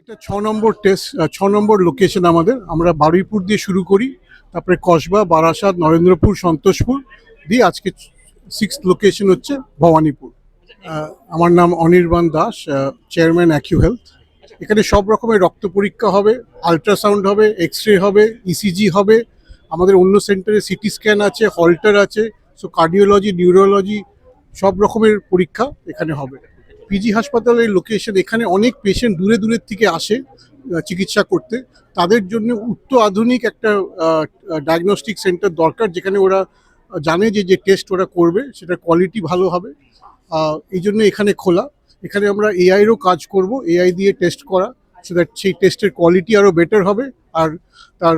এটা ছ নম্বর টেস্ট ছ নম্বর লোকেশন আমাদের। আমরা বারুইপুর দিয়ে শুরু করি, তারপরে কসবা, বারাসাত, নরেন্দ্রপুর, সন্তোষপুর দিয়ে আজকে সিক্স লোকেশন হচ্ছে ভবানীপুর। আমার নাম Anirban Das chairman Accu Health এখানে সব রকমের রক্ত পরীক্ষা হবে আলট্রাসাউন্ড হবে এক্স রে হবে ইসিজি হবে। আমাদের অন্য সেন্টারে সিটি স্ক্যান আছে হল্টার আছে সো কার্ডিওলজি নিউরোলজি সব রকমের পরীক্ষা এখানে হবে। পিজি হাসপাতালের লোকেশন এখানে অনেক পেশেন্ট দূরে দূরের থেকে আসে চিকিৎসা করতে। তাদের জন্য উচ্চ আধুনিক একটা ডায়াগনস্টিক সেন্টার দরকার যেখানে ওরা জানে যে যে টেস্ট ওরা করবে সেটার কোয়ালিটি ভালো হবে। এই জন্য এখানে খোলা। এখানে আমরা এআইরও কাজ করব এআই দিয়ে টেস্ট করা সো দ্যাট সেই টেস্টের কোয়ালিটি আরও বেটার হবে আর তার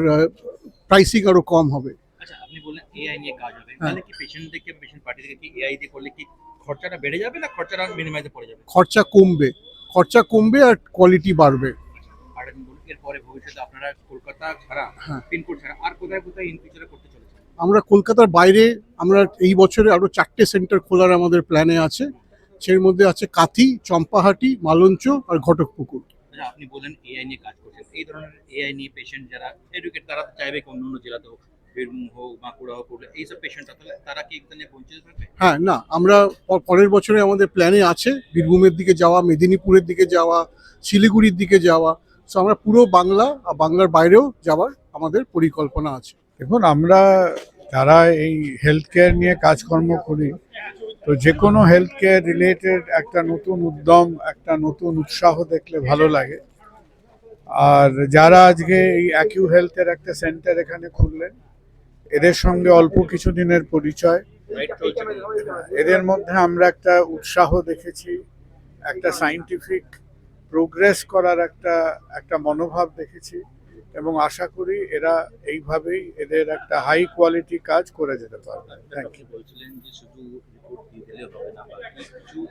প্রাইসিং আরও কম হবে। আচ্ছা আপনি বললেন এআই নিয়ে কাজ হবে। হ্যাঁ। তাহলে কি পেশেন্ট থেকে পেশেন্ট পার্টি থেকে কি এআই দিয়ে করলে কি খরচাটা বেড়ে যাবে না খরচাটা মিনিমাইজে পড়ে যাবে? খরচা কমবে। খরচা কমবে আর কোয়ালিটি বাড়বে। আর এরপরে ভবিষ্যতে আপনারা কলকাতা ছাড়া হ্যাঁ। পিনকোড ছাড়া আর কোথায় কোথায় ইন ফিউচারে করতে চলেছেন? আমরা কলকাতার বাইরে আমরা এই বছরে আরও চারটে সেন্টার খোলার আমাদের প্ল্যানে আছে। সেই মধ্যে আছে কাথি চম্পাহাটি মালঞ্চ আর ঘটকপুকুর। আচ্ছা আপনি বললেন এআই নিয়ে কাজ করছেন। এই ধরনের এআই নিয়ে পেশেন্ট যারা এডুকেট তারা চাইবে অন্য অন্য জেলাতে হোক। বীরভূম হোক বাঁকুড়া হোক এইসব পেশেন্টরা তাহলে তারা কি এখানে বঞ্চিত থাকবে? হ্যাঁ না আমরা পরের বছরে আমাদের প্ল্যানে আছে বীরভূমের দিকে যাওয়া মেদিনীপুরের দিকে যাওয়া শিলিগুড়ির দিকে যাওয়া। সো আমরা পুরো বাংলা আর বাংলার বাইরেও যাওয়ার আমাদের পরিকল্পনা আছে। দেখুন আমরা যারা এই হেলথ কেয়ার নিয়ে কাজকর্ম করি তো যে কোনো হেলথ কেয়ার রিলেটেড একটা নতুন উদ্যম একটা নতুন উৎসাহ দেখলে ভালো লাগে। আর যারা আজকে এই অ্যাকিউ হেলথের একটা সেন্টার এখানে খুললেন এদের সঙ্গে অল্প কিছু দিনের পরিচয়। এদের মধ্যে আমরা একটা উৎসাহ দেখেছি একটা সাইন্টিফিক প্রোগ্রেস করার একটা একটা মনোভাব দেখেছি এবং আশা করি এরা এইভাবেই এদের একটা হাই কোয়ালিটি কাজ করে যেতে পারবে। থ্যাংক ইউ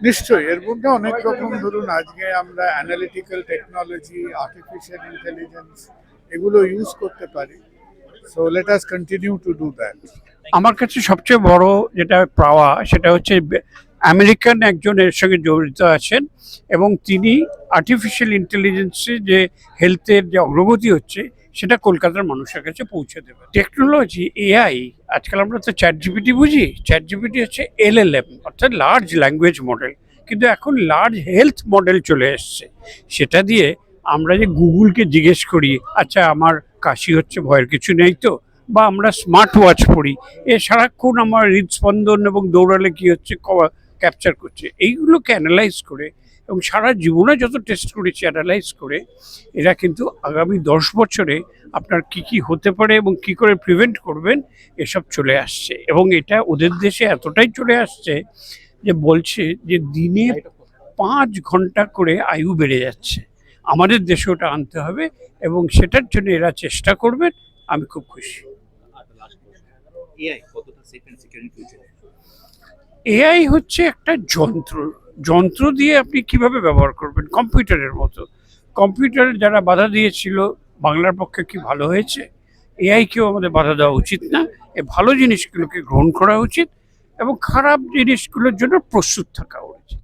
নিশ্চয়ই এর মধ্যে অনেক রকম ধরুন আজকে আমরা অ্যানালিটিক্যাল টেকনোলজি আর্টিফিশিয়াল ইন্টেলিজেন্স এগুলো ইউজ করতে পারি। So let us continue to do that আমার কাছে সবচেয়ে বড় যেটা পাওয়া, সেটা হচ্ছে আমেরিকান একজন এর সঙ্গে জড়িত আছেন এবং তিনি আর্টিফিশিয়াল ইন্টেলিজেন্সে যে হেলথের যে অগ্রগতি হচ্ছে, সেটা কলকাতার মানুষের কাছে পৌঁছে দেবে। টেকনোলজি এআই আজকাল আমরা তো চ্যাট জিপিটি বুঝি চ্যাট জিপিটি হচ্ছে এলএলএম অর্থাৎ লার্জ ল্যাঙ্গুয়েজ মডেল কিন্তু এখন লার্জ হেলথ মডেল চলে এসছে। সেটা দিয়ে আমরা যে গুগলকে জিজ্ঞেস করি আচ্ছা আমার কাশি হচ্ছে ভয়ের কিছু নেই তো? বা আমরা স্মার্ট ওয়াচ পড়ি এ সারাক্ষণ আমার হৃদস্পন্দন এবং দৌড়ালে কি হচ্ছে ক্যাপচার করছে এইগুলোকে অ্যানালাইজ করে এবং সারা জীবনে যত টেস্ট করেছি অ্যানালাইজ করে এরা কিন্তু আগামী দশ বছরে আপনার কি কি হতে পারে এবং কি করে প্রিভেন্ট করবেন এসব চলে আসছে। এবং এটা ওদের দেশে এতটাই চলে আসছে যে বলছে যে দিনে পাঁচ ঘণ্টা করে আয়ু বেড়ে যাচ্ছে। আমাদের দেশে ওটা আনতে হবে এবং সেটার জন্য এরা চেষ্টা করবেন আমি খুব খুশি। এআই এআই হচ্ছে একটা যন্ত্র যন্ত্র দিয়ে আপনি কীভাবে ব্যবহার করবেন? কম্পিউটারের মতো। কম্পিউটারে যারা বাধা দিয়েছিল বাংলার পক্ষে কি ভালো হয়েছে? এআইকেও আমাদের বাধা দেওয়া উচিত না। এ ভালো জিনিসগুলোকে গ্রহণ করা উচিত এবং খারাপ জিনিসগুলোর জন্য প্রস্তুত থাকা উচিত।